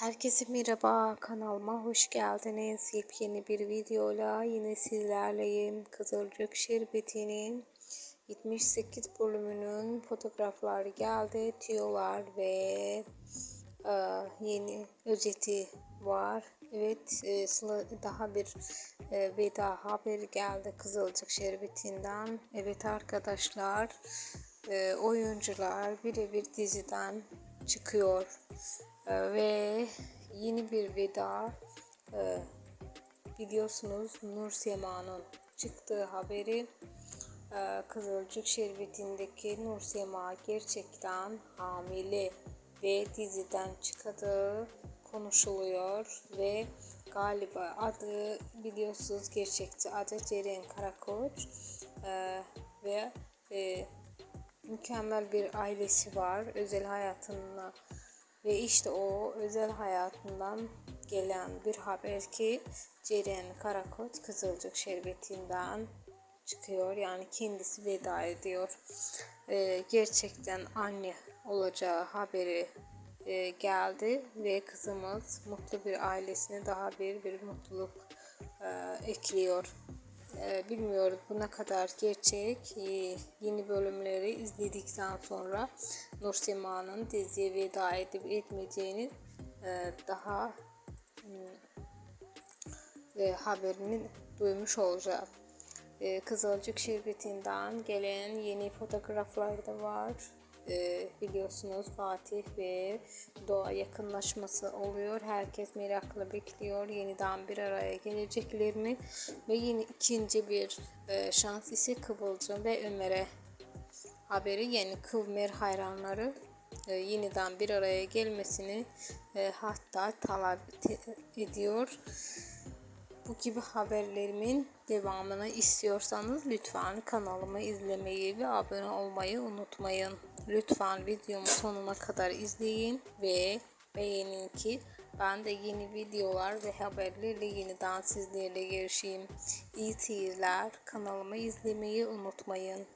Herkese merhaba, kanalıma hoş geldiniz. Yepyeni bir videoyla yine sizlerleyim. Kızılcık Şerbeti'nin 78 bölümünün fotoğrafları geldi, tüyolar ve e, yeni özeti var. Evet, e, daha bir e, veda haberi geldi Kızılcık Şerbeti'nden. Evet arkadaşlar, e, oyuncular birebir diziden çıkıyor. Ee, ve yeni bir veda e, biliyorsunuz Nur Sema'nın çıktığı haberi e, Kızılcık Şerbeti'ndeki Nur Sema gerçekten hamile ve diziden çıkadığı konuşuluyor ve galiba adı biliyorsunuz gerçekçi adı Ceren Karakoç E, ve mükemmel bir ailesi var özel hayatına ve işte o özel hayatından gelen bir haber ki Ceren Karakot Kızılcık Şerbeti'nden çıkıyor. Yani kendisi veda ediyor. Ee, gerçekten anne olacağı haberi e, geldi ve kızımız mutlu bir ailesine daha bir bir mutluluk e, ekliyor. E, bilmiyoruz bu ne kadar gerçek. E, yeni bölümleri izledikten sonra Nur Sema'nın diziye veda edip etmeyeceğini e, daha e, haberini duymuş olacağız. E, Kızılcık Şerbeti'nden gelen yeni fotoğraflar da var. E, biliyorsunuz Fatih ve Doğa yakınlaşması oluyor. Herkes merakla bekliyor yeniden bir araya geleceklerini ve yeni ikinci bir e, şans ise Kıvılcım ve Ömer'e haberi yeni Kıvmer hayranları e, yeniden bir araya gelmesini e, hatta talep ediyor. Bu gibi haberlerimin devamını istiyorsanız lütfen kanalımı izlemeyi ve abone olmayı unutmayın. Lütfen videomu sonuna kadar izleyin ve beğenin ki ben de yeni videolar ve haberlerle yeniden sizlerle görüşeyim. İyi seyirler. Kanalımı izlemeyi unutmayın.